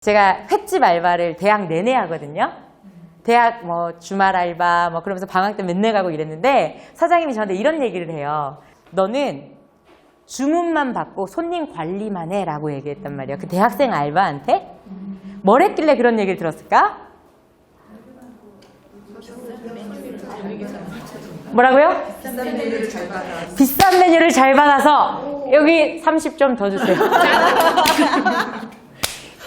제가 횟집 알바를 대학 내내 하거든요. 대학 뭐 주말 알바 뭐 그러면서 방학 때 맨날 가고 이랬는데 사장님이 저한테 이런 얘기를 해요. 너는 주문만 받고 손님 관리만 해라고 얘기했단 말이에요. 그 대학생 알바한테 뭘 했길래 그런 얘기를 들었을까? 뭐라고요? 비싼 메뉴를 잘 받아서 여기 30점 더 주세요.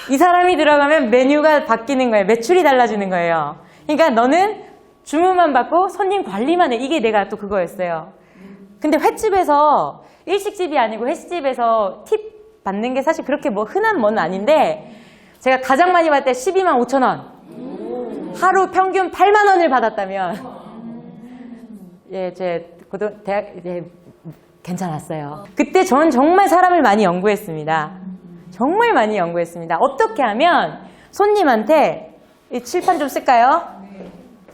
이 사람이 들어가면 메뉴가 바뀌는 거예요. 매출이 달라지는 거예요. 그러니까 너는 주문만 받고 손님 관리만 해. 이게 내가 또 그거였어요. 근데 횟집에서 일식집이 아니고 횟집에서 팁 받는 게 사실 그렇게 뭐 흔한 뭐는 아닌데 제가 가장 많이 받을 때 12만 5천 원. 하루 평균 8만 원을 받았다면 예, 제 고등 대학 예, 괜찮았어요. 그때 전 정말 사람을 많이 연구했습니다. 정말 많이 연구했습니다. 어떻게 하면 손님한테 이 칠판 좀 쓸까요?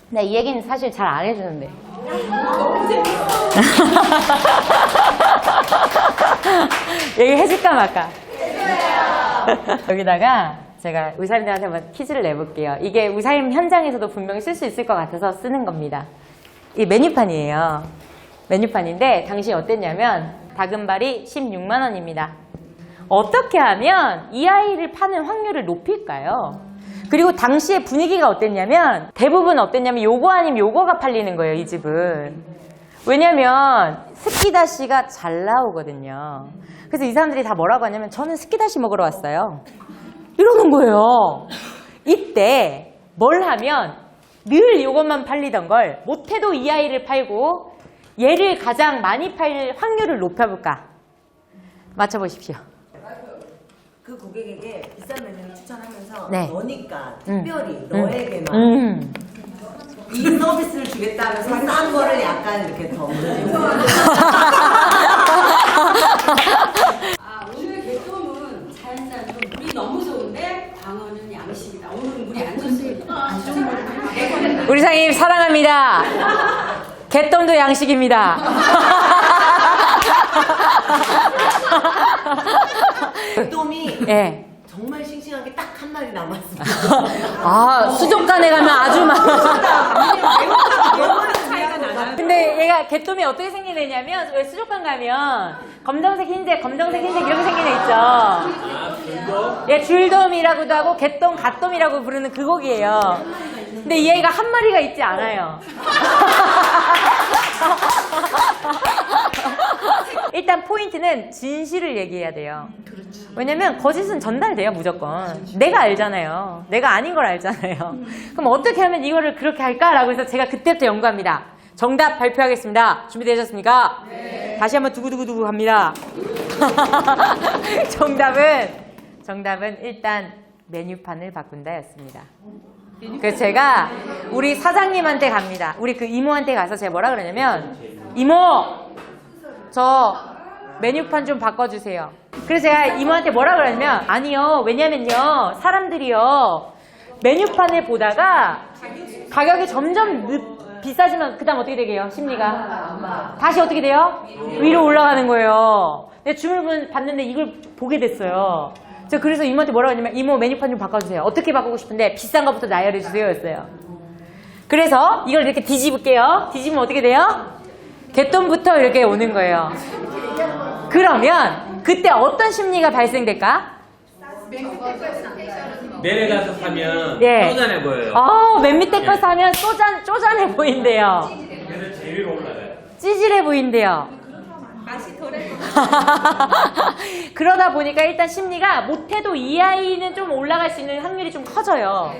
네, 이 얘기는 사실 잘 안 해주는데. 얘기 해줄까 말까? 여기다가 제가 의사님들한테 한번 퀴즈를 내볼게요. 이게 의사님 현장에서도 분명히 쓸 수 있을 것 같아서 쓰는 겁니다. 이 메뉴판이에요. 메뉴판인데 당시 어땠냐면 다금발이 16만 원입니다. 어떻게 하면 이 아이를 파는 확률을 높일까요? 그리고 당시의 분위기가 어땠냐면 대부분 어땠냐면 요거 아니면 요거가 팔리는 거예요, 이 집은. 왜냐면 스키다시가 잘 나오거든요. 그래서 이 사람들이 다 뭐라고 하냐면 저는 스키다시 먹으러 왔어요. 이러는 거예요. 이때 뭘 하면 늘 이것만 팔리던 걸 못해도 이 아이를 팔고 얘를 가장 많이 팔 확률을 높여볼까? 맞춰보십시오. 그 고객에게 비싼 메뉴를 추천하면서 네. 너니까 음. 특별히 너에게만 음. 이 서비스를 주겠다면서 싼 거를 약간 이렇게 더 아, 오늘 개똥은 자연산으로 물이 너무 좋은데 광어는 양식이다. 오늘은 물이 안 좋습니다. 우리 사장님 사랑합니다. 개똥도 양식입니다. 예. 정말 싱싱한 게 딱 한 마리 남았습니다. 아, 수족관에 가면 아주 많아. 근데 얘가 개똥이 어떻게 생긴 애냐면 왜 수족관 가면 검정색, 흰색, 검정색, 흰색 이렇게 생긴 애 있죠. 예, 줄돔이라고도 하고 개똥, 갓돔이라고 부르는 그 고기예요. 근데 이 애가 한 마리가 있지 않아요. 일단 포인트는 진실을 얘기해야 돼요. 왜냐면 거짓은 전달돼요, 무조건. 내가 알잖아요. 내가 아닌 걸 알잖아요. 그럼 어떻게 하면 이거를 그렇게 할까라고 해서 제가 그때부터 연구합니다. 정답 발표하겠습니다. 준비되셨습니까? 다시 한번 두구두구두구 합니다. 정답은, 정답은 일단 메뉴판을 바꾼다였습니다. 그래서 제가 우리 사장님한테 갑니다. 우리 그 이모한테 가서 제가 뭐라 그러냐면, 이모! 저 메뉴판 좀 바꿔주세요. 그래서 제가 이모한테 뭐라 그러냐면, 아니요. 왜냐면요. 사람들이요. 메뉴판을 보다가 가격이 점점 느- 비싸지면 그 다음 어떻게 되게요? 심리가. 다시 어떻게 돼요? 위로 올라가는 거예요. 내가 주문을 받는데 이걸 보게 됐어요. 제가 그래서 이모한테 뭐라고 했냐면 이모 메뉴판 좀 바꿔주세요. 어떻게 바꾸고 싶은데 비싼 것부터 나열해 주세요 였어요. 그래서 이걸 이렇게 뒤집을게요. 뒤집으면 어떻게 돼요? 개똥부터 이렇게 오는 거예요. 그러면 그때 어떤 심리가 발생될까? 내려가서 사면 예. 쪼잔해 보여요. 어, 맨 밑에 거 사면 쪼잔, 쪼잔해 보인대요. 그래서 제일 위로 올라가요. 찌질해 보인대요. 그러다 보니까 일단 심리가 못해도 이 아이는 좀 올라갈 수 있는 확률이 좀 커져요.